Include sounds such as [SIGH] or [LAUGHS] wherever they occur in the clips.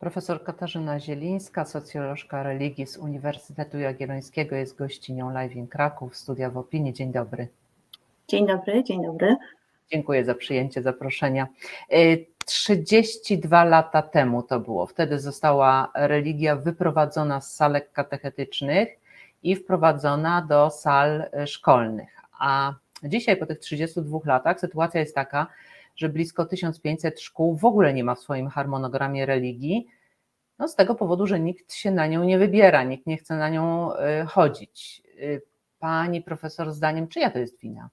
Profesor Katarzyna Zielińska, socjolożka religii z Uniwersytetu Jagiellońskiego jest gościnią Live in Kraków, studia w opinii. Dzień dobry. Dzień dobry, dzień dobry. Dziękuję za przyjęcie zaproszenia. Y, 32 lata temu to było. Wtedy została religia wyprowadzona z salek katechetycznych i wprowadzona do sal szkolnych. A dzisiaj, po tych 32 latach, sytuacja jest taka, że blisko 1500 szkół w ogóle nie ma w swoim harmonogramie religii, no z tego powodu, że nikt się na nią nie wybiera, nikt nie chce na nią y, chodzić. Y, Pani profesor, zdaniem, czyja to jest wina?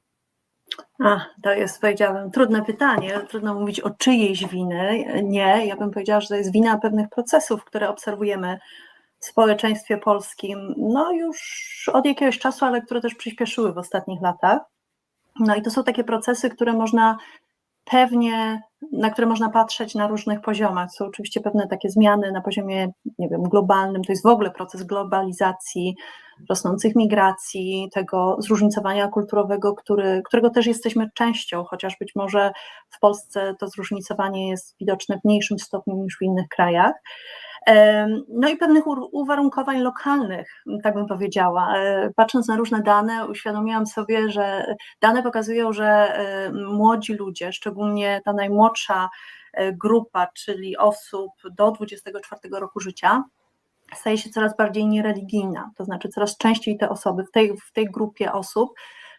A, to jest, powiedziałabym, trudne pytanie. Trudno mówić o czyjejś winy. Nie, ja bym powiedziała, że to jest wina pewnych procesów, które obserwujemy w społeczeństwie polskim, no już od jakiegoś czasu, ale które też przyspieszyły w ostatnich latach. No i to są takie procesy, które można pewnie, na które można patrzeć na różnych poziomach. Są oczywiście pewne takie zmiany na poziomie, nie wiem, globalnym, to jest w ogóle proces globalizacji, rosnących migracji, tego zróżnicowania kulturowego, który, którego też jesteśmy częścią, chociaż być może w Polsce to zróżnicowanie jest widoczne w mniejszym stopniu niż w innych krajach. No i pewnych uwarunkowań lokalnych, tak bym powiedziała. Patrząc na różne dane, uświadomiłam sobie, że dane pokazują, że młodzi ludzie, szczególnie ta najmłodsza grupa, czyli osób do 24 roku życia, staje się coraz bardziej niereligijna. To znaczy, coraz częściej te osoby w tej, w tej grupie osób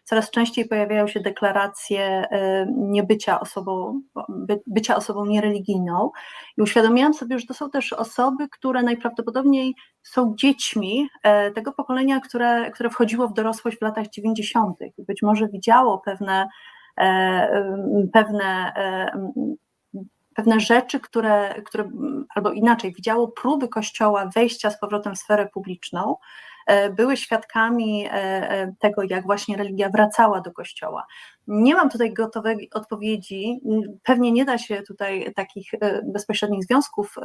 coraz częściej pojawiają się deklaracje niebycia osobą, by, bycia osobą niereligijną i uświadomiłam sobie, że to są też osoby, które najprawdopodobniej są dziećmi tego pokolenia, które, które wchodziło w dorosłość w latach 90. i być może widziało pewne, pewne pewne rzeczy, które, które, albo inaczej, widziało próby Kościoła wejścia z powrotem w sferę publiczną, były świadkami tego, jak właśnie religia wracała do Kościoła. Nie mam tutaj gotowej odpowiedzi. Pewnie nie da się tutaj takich bezpośrednich związków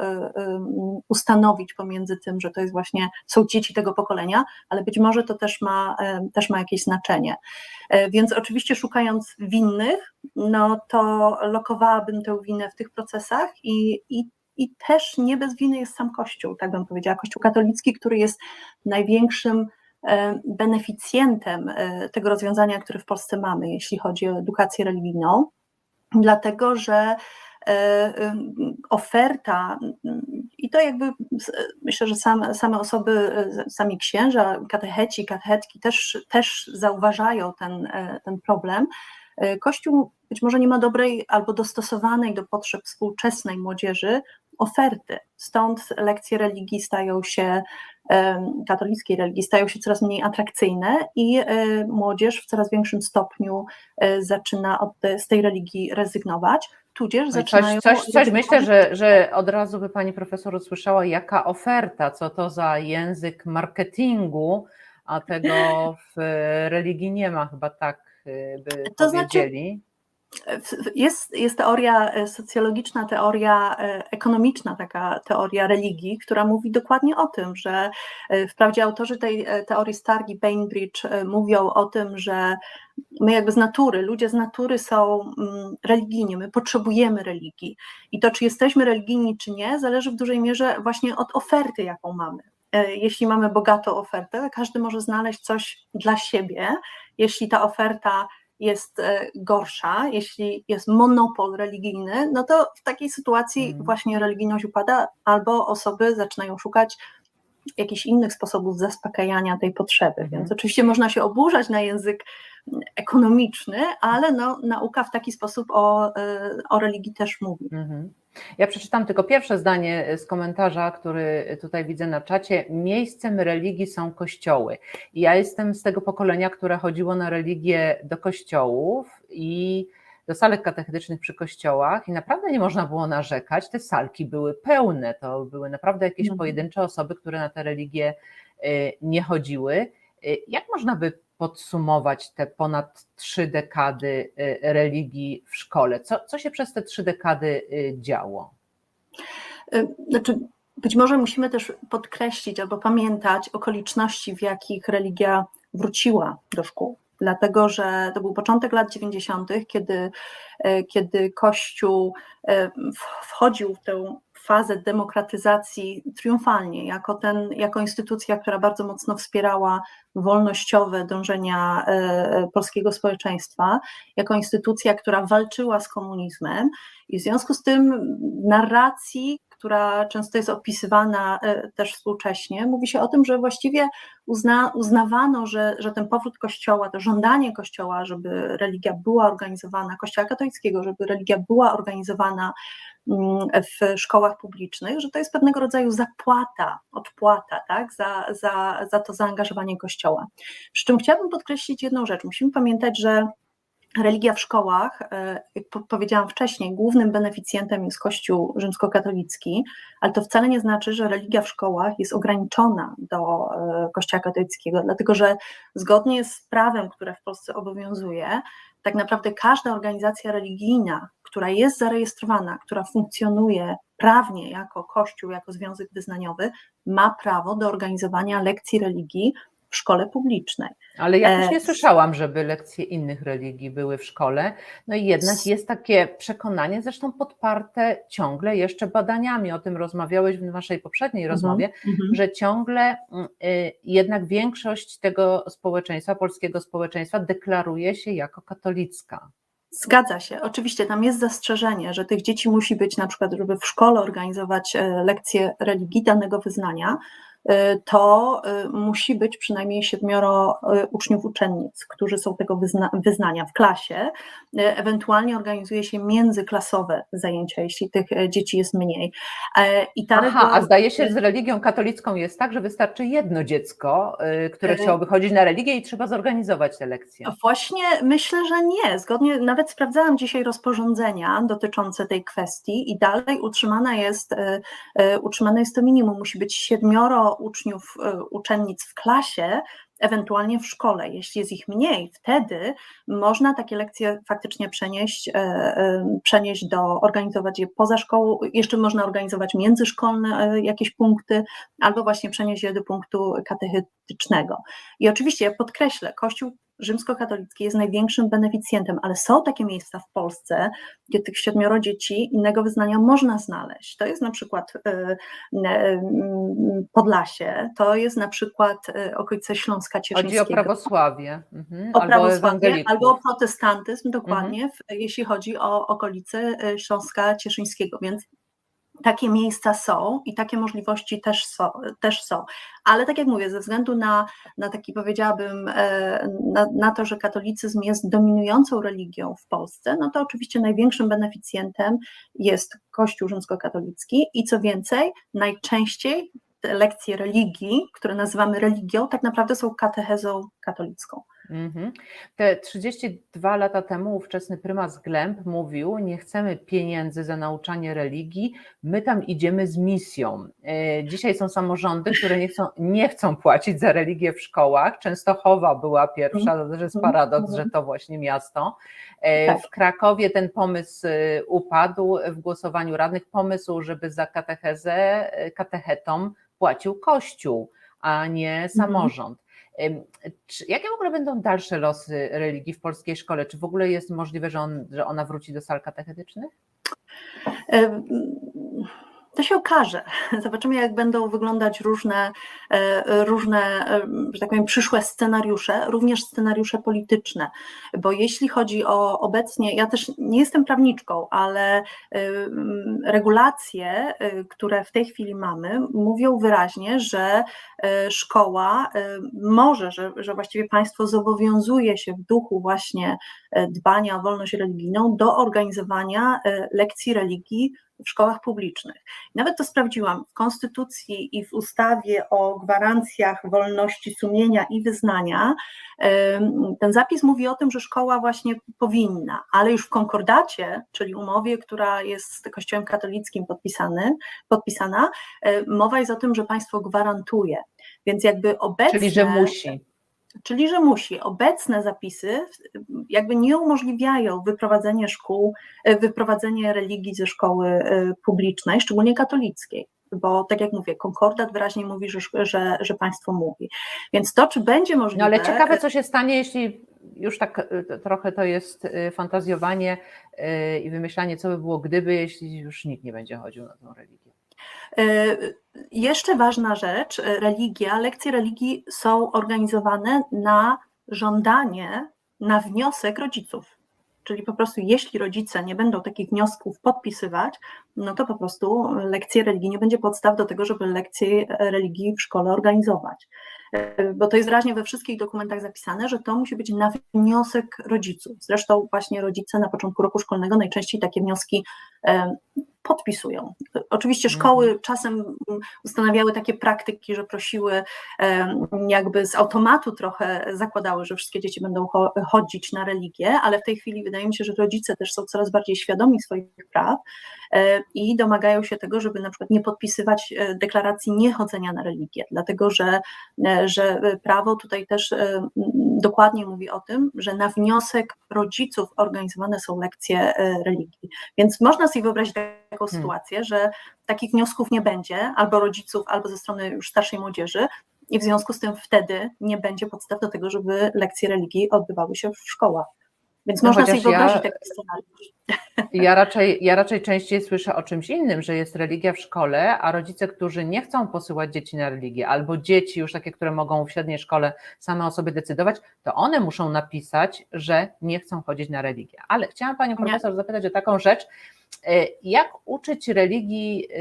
ustanowić pomiędzy tym, że to jest właśnie, są dzieci tego pokolenia, ale być może to też ma, też ma jakieś znaczenie. Więc oczywiście szukając winnych, no to lokowałabym tę winę w tych procesach i, i i też nie bez winy jest sam Kościół, tak bym powiedziała, Kościół katolicki, który jest największym beneficjentem tego rozwiązania, które w Polsce mamy, jeśli chodzi o edukację religijną, dlatego że oferta, i to jakby myślę, że same, same osoby, sami księża, katecheci, katechetki też, też zauważają ten, ten problem. Kościół być może nie ma dobrej albo dostosowanej do potrzeb współczesnej młodzieży oferty. Stąd lekcje religii stają się, katolickiej religii stają się coraz mniej atrakcyjne i młodzież w coraz większym stopniu zaczyna od z tej religii rezygnować, tudzież zaczynają... Coś, coś, coś myślę, że, że od razu by pani profesor usłyszała, jaka oferta, co to za język marketingu, a tego w religii nie ma chyba tak by to powiedzieli. Znaczy... Jest, jest teoria socjologiczna, teoria ekonomiczna, taka teoria religii, która mówi dokładnie o tym, że wprawdzie autorzy tej teorii Stark i Bainbridge mówią o tym, że my jakby z natury, ludzie z natury są religijni, my potrzebujemy religii i to, czy jesteśmy religijni, czy nie, zależy w dużej mierze właśnie od oferty, jaką mamy. Jeśli mamy bogatą ofertę, każdy może znaleźć coś dla siebie, jeśli ta oferta jest gorsza, jeśli jest monopol religijny, no to w takiej sytuacji Mm. właśnie religijność upada, albo osoby zaczynają szukać jakichś innych sposobów zaspokajania tej potrzeby. Mhm. Więc oczywiście można się oburzać na język ekonomiczny, ale no, nauka w taki sposób o, o religii też mówi. Mhm. Ja przeczytam tylko pierwsze zdanie z komentarza, który tutaj widzę na czacie. Miejscem religii są kościoły. I ja jestem z tego pokolenia, które chodziło na religię do kościołów i do salek katechetycznych przy kościołach i naprawdę nie można było narzekać. Te salki były pełne, to były naprawdę jakieś Mhm. pojedyncze osoby, które na te religie y, nie chodziły. Y, Jak można by podsumować te ponad trzy dekady y, religii w szkole? Co, co się przez te trzy dekady działo? Znaczy, być może musimy też podkreślić albo pamiętać okoliczności, w jakich religia wróciła do szkół. Dlatego, że to był początek lat 90., kiedy, kiedy Kościół w- wchodził w tę fazę demokratyzacji triumfalnie, jako, ten, jako instytucja, która bardzo mocno wspierała wolnościowe dążenia e, polskiego społeczeństwa, jako instytucja, która walczyła z komunizmem i w związku z tym narracji, która często jest opisywana e, też współcześnie, mówi się o tym, że właściwie uzna, uznawano, że, że ten powrót Kościoła, to żądanie Kościoła, żeby religia była organizowana, Kościoła katolickiego, żeby religia była organizowana mm, w szkołach publicznych, że to jest pewnego rodzaju zapłata, odpłata tak, za, za, za to zaangażowanie Kościoła. Przy czym chciałabym podkreślić jedną rzecz. Musimy pamiętać, że religia w szkołach, e, jak powiedziałam wcześniej, głównym beneficjentem jest Kościół rzymskokatolicki, ale to wcale nie znaczy, że religia w szkołach jest ograniczona do e, Kościoła katolickiego, dlatego że zgodnie z prawem, które w Polsce obowiązuje, tak naprawdę każda organizacja religijna, która jest zarejestrowana, która funkcjonuje prawnie jako Kościół, jako związek wyznaniowy, ma prawo do organizowania lekcji religii w szkole publicznej. Ale jakoś E, nie słyszałam, żeby lekcje innych religii były w szkole. No i jednak jest takie przekonanie, zresztą podparte ciągle jeszcze badaniami, o tym rozmawiałeś w naszej poprzedniej rozmowie, Mhm. że ciągle mm, y, jednak większość tego społeczeństwa, polskiego społeczeństwa deklaruje się jako katolicka. Zgadza się. Oczywiście tam jest zastrzeżenie, że tych dzieci musi być na przykład, żeby w szkole organizować e, lekcje religii danego wyznania, to e, musi być przynajmniej siedmioro e, uczniów uczennic, którzy są tego wyzna wyznania w klasie. E, Ewentualnie organizuje się międzyklasowe zajęcia, jeśli tych e, dzieci jest mniej. E, I ta Aha, reguła- a zdaje się, z religią katolicką jest tak, że wystarczy jedno dziecko, y, które E, chciałoby chodzić na religię i trzeba zorganizować te lekcje. Właśnie myślę, że nie. Zgodnie, nawet sprawdzałam dzisiaj rozporządzenia dotyczące tej kwestii i dalej utrzymana jest, utrzymane jest to minimum. Musi być siedmioro uczniów, e, uczennic w klasie, ewentualnie w szkole. Jeśli jest ich mniej, wtedy można takie lekcje faktycznie przenieść, e, e, przenieść do, organizować je poza szkołą. Jeszcze można organizować międzyszkolne jakieś punkty, albo właśnie przenieść je do punktu katechetycznego. I oczywiście ja podkreślę, Kościół rzymskokatolicki jest największym beneficjentem, ale są takie miejsca w Polsce, gdzie tych siedmioro dzieci innego wyznania można znaleźć. To jest na przykład y, y, Podlasie, to jest na przykład y, okolice Śląska Chodzi o Cieszyńskiego. prawosławie. Mhm. O albo prawosławie, albo o protestantyzm, dokładnie, w, jeśli chodzi o okolice Śląska Cieszyńskiego, więc takie miejsca są i takie możliwości też są, też są. Ale tak jak mówię, ze względu na, na taki powiedziałabym, e, na, na to, że katolicyzm jest dominującą religią w Polsce, no to oczywiście największym beneficjentem jest Kościół rzymskokatolicki i co więcej, najczęściej lekcje religii, które nazywamy religią, tak naprawdę są katechezą katolicką. Mhm. Te 32 lata temu ówczesny prymas Glemp mówił: Nie chcemy pieniędzy za nauczanie religii, my tam idziemy z misją. E, Dzisiaj są samorządy, które nie chcą, nie chcą płacić za religię w szkołach. Częstochowa była pierwsza, to też jest paradoks, że to właśnie miasto. E, Tak. W Krakowie ten pomysł e, upadł w głosowaniu radnych. Pomysł, żeby za katechezę katechetom płacił Kościół, a nie samorząd. Czy, jakie w ogóle będą dalsze losy religii w polskiej szkole? Czy w ogóle jest możliwe, że, on, że ona wróci do sal katechetycznych? To się okaże. [LAUGHS] Zobaczymy, jak będą wyglądać różne, e, różne, e, że tak powiem, przyszłe scenariusze, również scenariusze polityczne. Bo jeśli chodzi o obecnie, ja też nie jestem prawniczką, ale e, regulacje, które w tej chwili mamy, mówią wyraźnie, że szkoła może, że, że właściwie państwo zobowiązuje się w duchu właśnie dbania o wolność religijną do organizowania lekcji religii w szkołach publicznych. Nawet to sprawdziłam w Konstytucji i w ustawie o gwarancjach wolności sumienia i wyznania. Ten zapis mówi o tym, że szkoła właśnie powinna, ale już w konkordacie, czyli umowie, która jest z Kościołem katolickim podpisany, podpisana, e, mowa jest o tym, że państwo gwarantuje. Więc jakby obecnie. Czyli, że musi. Czyli, że musi. Obecne zapisy jakby nie umożliwiają wyprowadzenie szkół, e, wyprowadzenie religii ze szkoły e, publicznej, szczególnie katolickiej. Bo tak jak mówię, konkordat wyraźnie mówi, że, że, że państwo mówi. Więc to, czy będzie możliwe. No ale ciekawe, co się stanie, jeśli już tak trochę to jest fantazjowanie i wymyślanie, co by było gdyby, jeśli już nikt nie będzie chodził na tą religię. Y, Jeszcze ważna rzecz, religia, lekcje religii są organizowane na żądanie, na wniosek rodziców. Czyli po prostu, jeśli rodzice nie będą takich wniosków podpisywać, no to po prostu lekcje religii nie będzie podstaw do tego, żeby lekcje religii w szkole organizować. Bo to jest wyraźnie we wszystkich dokumentach zapisane, że to musi być na wniosek rodziców. Zresztą właśnie rodzice na początku roku szkolnego najczęściej takie wnioski podpisują. Oczywiście szkoły czasem ustanawiały takie praktyki, że prosiły jakby z automatu trochę zakładały, że wszystkie dzieci będą cho- chodzić na religię, ale w tej chwili wydaje mi się, że rodzice też są coraz bardziej świadomi swoich praw e, i domagają się tego, żeby na przykład nie podpisywać e, deklaracji niechodzenia na religię, dlatego że, e, że prawo tutaj też dokładnie mówi o tym, że na wniosek rodziców organizowane są lekcje religii. Więc można sobie wyobrazić taką sytuację, że takich wniosków nie będzie, albo rodziców, albo ze strony już starszej młodzieży, i w związku z tym wtedy nie będzie podstaw do tego, żeby lekcje religii odbywały się w szkołach. Więc No można sobie chociaż ja- wyobrazić taki scenariusz. Ja raczej, ja raczej częściej słyszę o czymś innym, że jest religia w szkole, a rodzice, którzy nie chcą posyłać dzieci na religię, albo dzieci już takie, które mogą w średniej szkole same o sobie decydować, to one muszą napisać, że nie chcą chodzić na religię. Ale chciałam Panią Nie. Profesor zapytać o taką rzecz, e, jak uczyć religii e,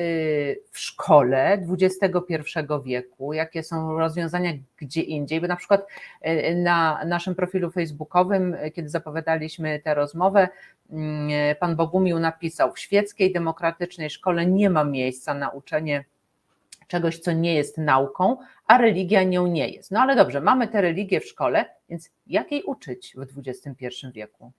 w szkole XXI wieku, jakie są rozwiązania gdzie indziej, bo na przykład e, na naszym profilu facebookowym, e, kiedy zapowiadaliśmy tę rozmowę, mm, pan Bogumił napisał, w świeckiej, demokratycznej szkole nie ma miejsca na uczenie czegoś, co nie jest nauką, a religia nią nie jest. No ale dobrze, mamy tę religię w szkole, więc jak jej uczyć w XXI wieku?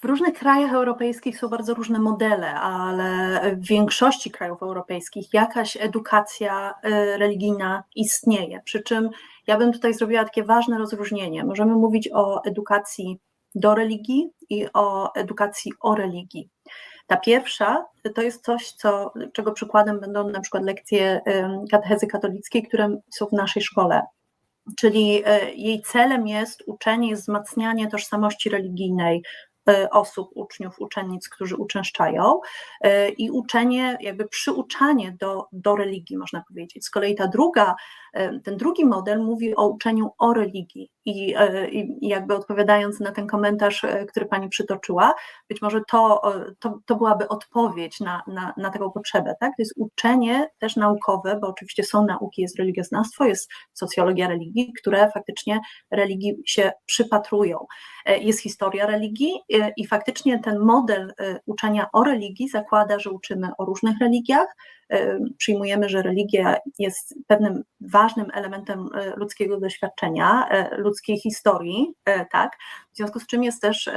W różnych krajach europejskich są bardzo różne modele, ale w większości krajów europejskich jakaś edukacja y, religijna istnieje. Przy czym ja bym tutaj zrobiła takie ważne rozróżnienie. Możemy mówić o edukacji do religii i o edukacji o religii. Ta pierwsza to jest coś, co, czego przykładem będą na przykład lekcje katechezy katolickiej, które są w naszej szkole. Czyli y, jej celem jest uczenie, jest wzmacnianie tożsamości religijnej osób, uczniów, uczennic, którzy uczęszczają y, i uczenie, jakby przyuczanie do, do religii, można powiedzieć. Z kolei ta druga, y, ten drugi model mówi o uczeniu o religii i, y, i jakby odpowiadając na ten komentarz, y, który Pani przytoczyła, być może to, y, to, to byłaby odpowiedź na, na, na taką potrzebę, tak? To jest uczenie też naukowe, bo oczywiście są nauki, jest religioznawstwo, jest socjologia religii, które faktycznie religii się przypatrują. Jest historia religii i faktycznie ten model e, uczenia o religii zakłada, że uczymy o różnych religiach, e, przyjmujemy, że religia jest pewnym ważnym elementem ludzkiego doświadczenia, ludzkiej historii, tak, w związku z czym jest też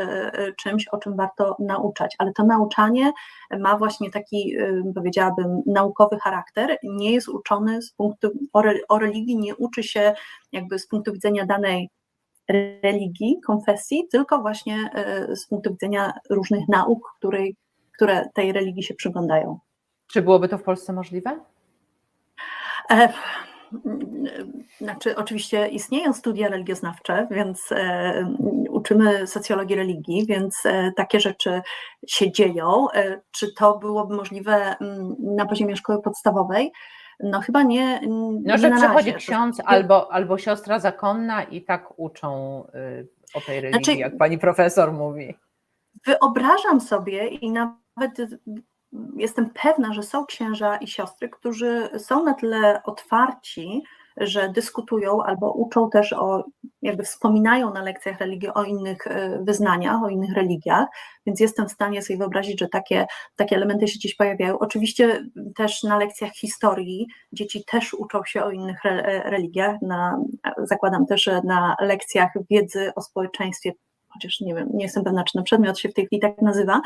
czymś, o czym warto nauczać, ale to nauczanie ma właśnie taki, powiedziałabym, naukowy charakter, nie jest uczony z punktu, o religii nie uczy się jakby z punktu widzenia danej religii, konfesji, tylko właśnie e, z punktu widzenia różnych nauk, której, które tej religii się przyglądają. Czy byłoby to w Polsce możliwe? E, Znaczy, oczywiście istnieją studia religioznawcze, więc e, uczymy socjologii religii, więc e, takie rzeczy się dzieją. E, Czy to byłoby możliwe mm, na poziomie szkoły podstawowej? No chyba nie. No, że przychodzi ksiądz albo, albo siostra zakonna i tak uczą y, o tej religii, Znaczy- jak pani profesor mówi. Wyobrażam sobie i nawet jestem pewna, że są księża i siostry, którzy są na tyle otwarci, że dyskutują albo uczą też o, jakby wspominają na lekcjach religii o innych e, wyznaniach, o innych religiach, więc jestem w stanie sobie wyobrazić, że takie, takie elementy się gdzieś pojawiają. Oczywiście też na lekcjach historii dzieci też uczą się o innych e, religiach, na, zakładam też, że na lekcjach wiedzy o społeczeństwie chociaż nie wiem, nie jestem pewna, czy ten przedmiot się w tej chwili tak nazywa,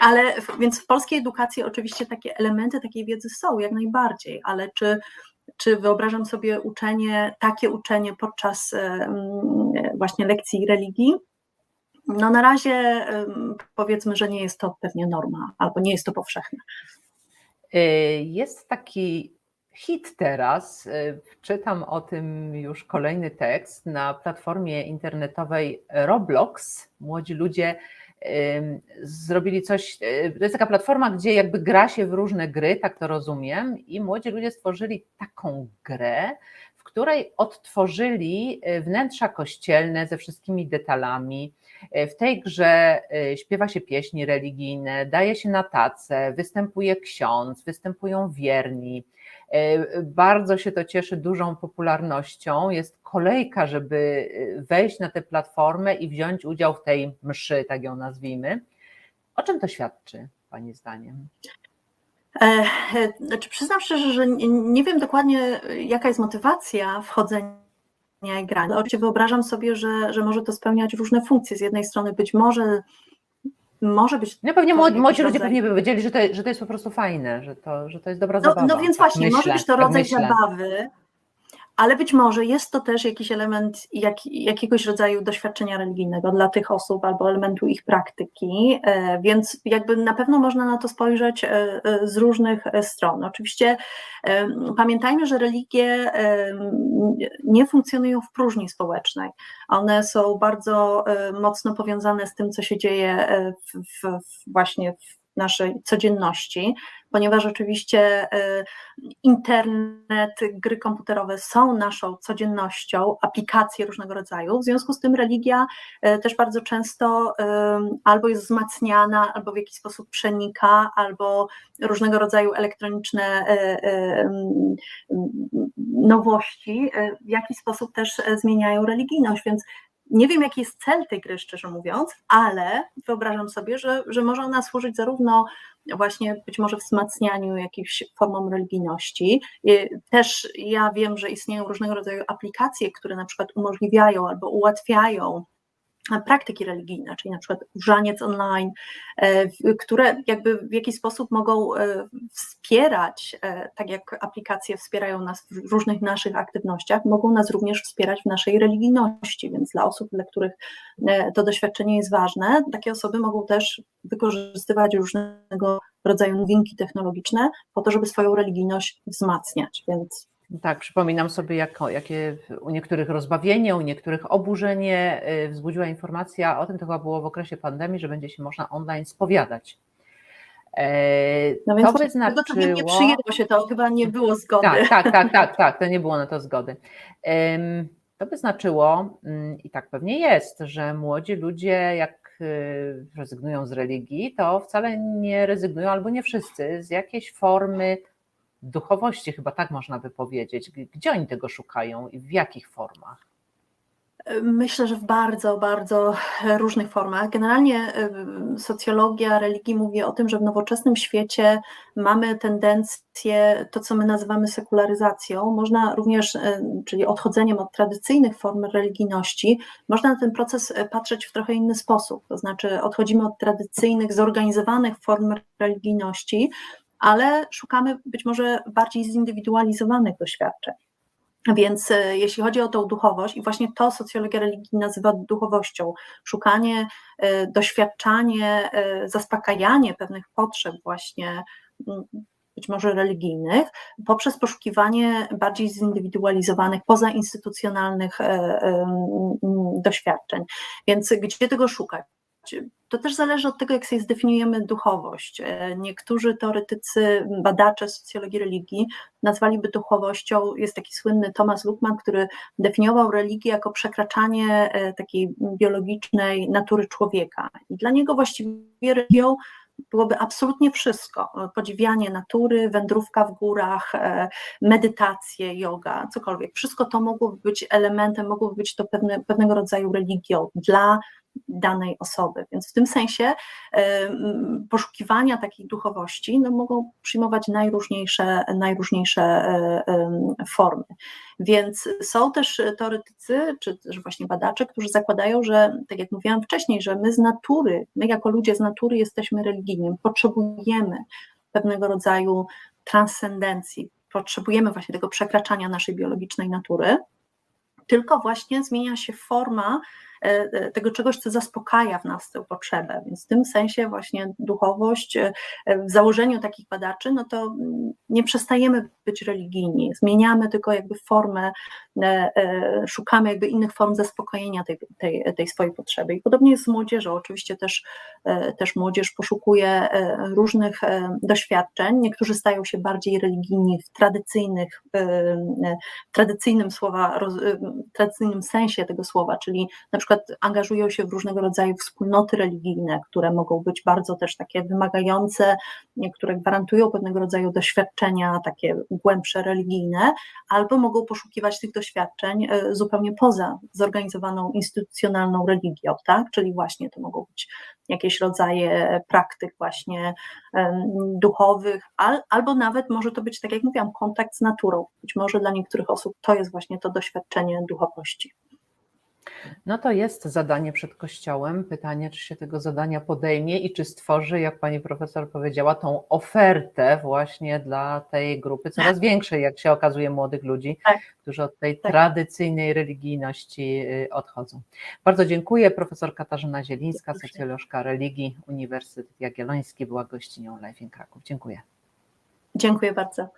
ale więc w polskiej edukacji oczywiście takie elementy takiej wiedzy są jak najbardziej, ale czy, czy wyobrażam sobie uczenie, takie uczenie podczas właśnie lekcji religii? No na razie powiedzmy, że nie jest to pewnie norma, albo nie jest to powszechne. Y, Jest taki hit teraz, y, czytam o tym już kolejny tekst na platformie internetowej Roblox. Młodzi ludzie zrobili coś, y, to jest taka platforma, gdzie jakby gra się w różne gry, tak to rozumiem, i młodzi ludzie stworzyli taką grę, w której odtworzyli y, wnętrza kościelne ze wszystkimi detalami. Y, W tej grze śpiewa się pieśni religijne, daje się na tacę, występuje ksiądz, występują wierni. Y, Bardzo się to cieszy dużą popularnością. Jest kolejka, żeby y, wejść na tę platformę i wziąć udział w tej mszy, tak ją nazwijmy. O czym to świadczy, Pani zdaniem? E, e, Znaczy, przyznam szczerze, że nie, wiem dokładnie, e, jaka jest motywacja wchodzenia i grania. Oczywiście wyobrażam sobie, że, że może to spełniać różne funkcje. Z jednej strony być może może być. No pewnie młodzi, młodzi ludzie rodzaj- pewnie by powiedzieli, że to, że to jest po prostu fajne, że to, że to jest dobra No, zabawa. no więc tak właśnie, myślę, może być to tak rodzaj myślę. zabawy, ale być może jest to też jakiś element jak, jakiegoś rodzaju doświadczenia religijnego dla tych osób albo elementu ich praktyki, e, więc jakby na pewno można na to spojrzeć e, e, z różnych stron. Oczywiście pamiętajmy, że religie nie funkcjonują w próżni społecznej. One są bardzo mocno powiązane z tym, co się dzieje w, w właśnie w naszej codzienności, ponieważ oczywiście e, internet, gry komputerowe są naszą codziennością, aplikacje różnego rodzaju. W związku z tym religia e, też bardzo często e, albo jest wzmacniana, albo w jakiś sposób przenika, albo różnego rodzaju elektroniczne nowości w jakiś sposób też zmieniają religijność, więc nie wiem, jaki jest cel tej gry, szczerze mówiąc, ale wyobrażam sobie, że, że może ona służyć zarówno właśnie być może wzmacnianiu jakichś formom religijności. Też ja wiem, że istnieją różnego rodzaju aplikacje, które na przykład umożliwiają albo ułatwiają praktyki religijne, czyli na przykład różaniec online, e, które jakby w jakiś sposób mogą e, wspierać, e, tak jak aplikacje wspierają nas w różnych naszych aktywnościach, mogą nas również wspierać w naszej religijności, więc dla osób, dla których to doświadczenie jest ważne, takie osoby mogą też wykorzystywać różnego rodzaju nowinki technologiczne po to, żeby swoją religijność wzmacniać, więc Tak, przypominam sobie, jako, jakie u niektórych rozbawienie, u niektórych oburzenie y, wzbudziła informacja o tym, to chyba było w okresie pandemii, że będzie się można online spowiadać. E, no więc to by tego to nie, przyjęło się, to chyba nie było zgody. Tak, tak, tak, tak, tak, to nie było na to zgody. To by znaczyło, mm, i tak pewnie jest, że młodzi ludzie, jak y, rezygnują z religii, to wcale nie rezygnują, albo nie wszyscy, z jakiejś formy duchowości, chyba tak można by powiedzieć. Gdzie oni tego szukają i w jakich formach? Myślę, że w bardzo, bardzo różnych formach. Generalnie y, socjologia religii mówi o tym, że w nowoczesnym świecie mamy tendencję, to co my nazywamy sekularyzacją, można również, y, czyli odchodzeniem od tradycyjnych form religijności, można na ten proces y, patrzeć w trochę inny sposób. To znaczy, odchodzimy od tradycyjnych, zorganizowanych form religijności, ale szukamy być może bardziej zindywidualizowanych doświadczeń. Więc e, jeśli chodzi o tą duchowość, i właśnie to socjologia religii nazywa duchowością, szukanie, e, doświadczanie, e, zaspokajanie pewnych potrzeb właśnie mm, być może religijnych, poprzez poszukiwanie bardziej zindywidualizowanych, pozainstytucjonalnych doświadczeń. Więc gdzie tego szukać? To też zależy od tego, jak sobie zdefiniujemy duchowość. E, Niektórzy teoretycy, badacze socjologii religii nazwaliby duchowością, jest taki słynny Thomas Luckman, który definiował religię jako przekraczanie e, takiej biologicznej natury człowieka. I dla niego właściwie religią byłoby absolutnie wszystko. Podziwianie natury, wędrówka w górach, e, medytacje, yoga, cokolwiek. Wszystko to mogłoby być elementem, mogłoby być to pewne, pewnego rodzaju religią dla danej osoby. Więc w tym sensie e, poszukiwania takiej duchowości no, mogą przyjmować najróżniejsze, najróżniejsze e, em, formy. Więc są też teoretycy, czy też właśnie badacze, którzy zakładają, że, tak jak mówiłam wcześniej, że my z natury, my jako ludzie z natury jesteśmy religijni, potrzebujemy pewnego rodzaju transcendencji, potrzebujemy właśnie tego przekraczania naszej biologicznej natury, tylko właśnie zmienia się forma e, tego czegoś, co zaspokaja w nas tę potrzebę. Więc w tym sensie właśnie duchowość e, w założeniu takich badaczy, no to mm, nie przestajemy być religijni, zmieniamy tylko jakby formę, e, e, szukamy jakby innych form zaspokojenia tej, tej, tej swojej potrzeby. I podobnie jest z młodzieżą. Oczywiście też, e, też młodzież poszukuje e, różnych e, doświadczeń. Niektórzy stają się bardziej religijni w tradycyjnych, e, e, tradycyjnym słowa, e, tradycyjnym sensie tego słowa, czyli na przykład angażują się w różnego rodzaju wspólnoty religijne, które mogą być bardzo też takie wymagające, które gwarantują pewnego rodzaju doświadczenia takie głębsze religijne, albo mogą poszukiwać tych doświadczeń e, zupełnie poza zorganizowaną instytucjonalną religią, tak? Czyli właśnie to mogą być jakieś rodzaje praktyk właśnie duchowych, al, albo nawet może to być, tak jak mówiłam, kontakt z naturą. Być może dla niektórych osób to jest właśnie to doświadczenie duchowości. No to jest zadanie przed Kościołem. Pytanie, czy się tego zadania podejmie i czy stworzy, jak pani profesor powiedziała, tą ofertę właśnie dla tej grupy coraz większej, jak się okazuje, młodych ludzi, Tak. którzy od tej Tak. tradycyjnej religijności y, odchodzą. Bardzo dziękuję. Profesor Katarzyna Zielińska, socjolożka religii, Uniwersytet Jagielloński była gościnią Life in Kraków. Dziękuję. Dziękuję bardzo.